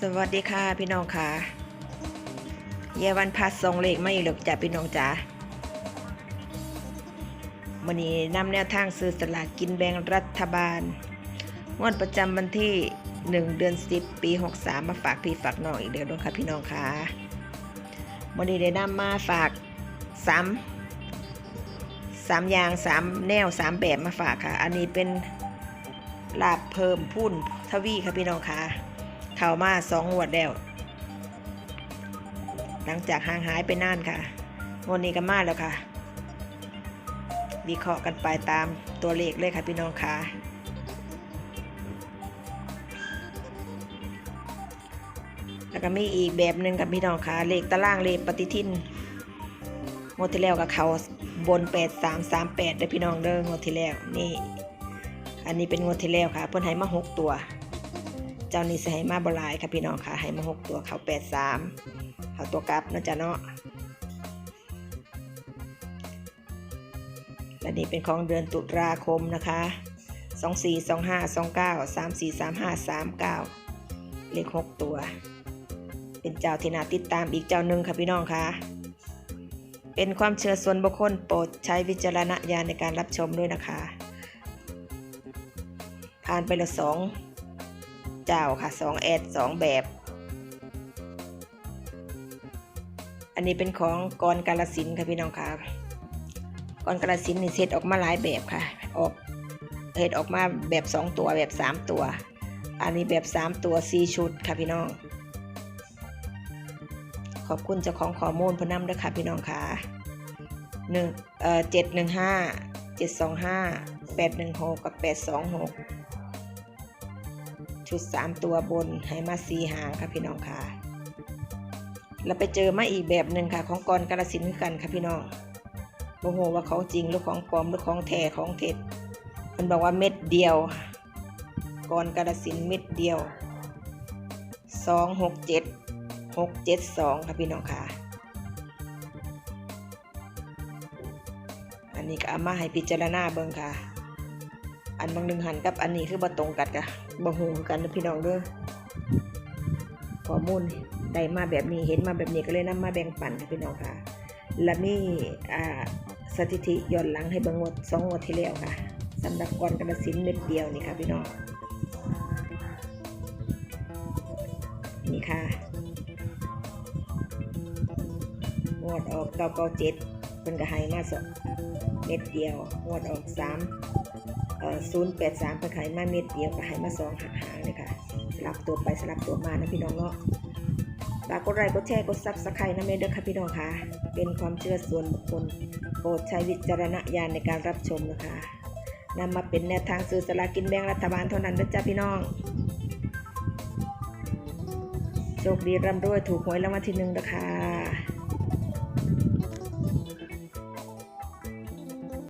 สวัสดีค่ะพี่น้องค่ะเยาวันพัดทรงเลขไม่หลบจ้ะพี่น้องจ๋าวันนี้นำแนวทางซื้อสลากกินแบ่งรัฐบาลงวดประจำวันที่ 1 เดือน 10 ปี 63 มาฝากพี่ฝากน้องอีกเดือนด้วยค่ะพี่น้องค่ะวันนี้ได้นำมาฝากสามสามอย่างสามแนวสามแบบมาฝากค่ะ อันนี้เป็นลาบเพิ่มพุ่นทวีค่ะพี่น้องค่ะ เข้ามาสองงวดแล้ว หลังจากห่างหายไปนานค่ะงวดนี้ก็มาแล้วค่ะวิเคราะห์กันไปตามตัวเลขเลยค่ะพี่น้องค่ะแล้วก็มีอีกแบบหนึ่งกับพี่น้องค่ะเลขตารางเลขปฏิทินงวดที่แล้วกับเขาบน 8 3 3 8ได้พี่น้องเด้องวดที่แล้วนี่ อันนี้เป็นงวดที่แล้วค่ะ เพิ่นให้มาหกตัว จ้านี่สิให้มาบลายค่ะพี่น้องค่ะให้มาหกตัวเขาแปดสามเขาตัวกลับนะจ๊ะเนาะและนี่เป็นของเดือนตุลาคมนะคะสองสี่สองห้าสองเก้าสามสี่สามห้าสามเก้าเลขหกตัว เป็นเจ้าที่น่าติดตามอีกเจ้าหนึ่งค่ะพี่น้องค่ะเป็นความเชื่อส่วนบุคคลโปรดใช้วิจารณญาณในการรับชมด้วยนะคะ ผ่านไปและสอง เจ้าค่ะสองแอดสองแบบ อันนี้เป็นของกรกาลสินค่ะพี่น้องค่ะกรกาลสินนี่เซตออกมาหลายแบบค่ะ ออกเฮ็ดออกมาแบบสองตัวแบบสามตัว อันนี้แบบสามตัวสี่ชุดค่ะพี่น้อง ขอบคุณเจ้าของข้อมูลพนนำด้วยค่ะพี่น้องค่ะหนึ่งเอ่อเจ็ดหนึ่งห้าเจ็ดสองห้าแปดหนึ่งหกกับแปดสองหก ชุด 3 ตัวบนให้มาสีหางค่ะพี่น้องค่ะแล้วไปเจอมาอีกแบบหนึ่งค่ะ ของกรกาลสินกันค่ะพี่น้องโมโหว่าของจริงหรือของปลอมหรือของแท้ของเท็จมันบอกว่าเม็ดเดียวกรกาลสินเม็ดเดียวสองหกเจ็ดหกเจ็ดสองค่ะพี่น้องค่ะ อันนี้ก็เอามาให้พิจารณาเบิ่งค่ะ อันบางหนึ่งหันกับอันนี้คือบ่ตรงกันกะบ่ฮู้คือกันนะพี่น้องเด้อข้อมูลได้มาแบบนี้เห็นมาแบบนี้ก็เลยนำมาแบ่งปันค่ะพี่น้องค่ะ และมีอ่าสถิติย้อนหลังให้เบิ่งงวดสองงวดที่แล้วค่ะสำหรับกรกระสินธุ์เม็ดเดียวนี่ค่ะพี่น้องนี่ค่ะงวดออกเก้าเก้าเจ็ด เพิ่นก็ให้มาสองเม็ดเดียวงวดออกสามศูนย์แปดสามเป็นไขมาเม็ดเดียวกับไขมาสองหางเลยค่ะสลับตัวไปสลับตัวมานะพี่น้องเนาะฝากกดไลค์กดแชร์กดซับสไครต์นะเมเด้อค่ะพี่น้องค่ะ เป็นความเชื่อส่วนบุคคลโปรดใช้วิจารณญาณในการรับชมนะคะนำมาเป็นแนวทางซื้อสลากินแบ่งรัฐบาลเท่านั้นนะจ๊ะพี่น้องโชคดีร่ำรวยถูกหวยรางวัลที่หนึ่งนะคะ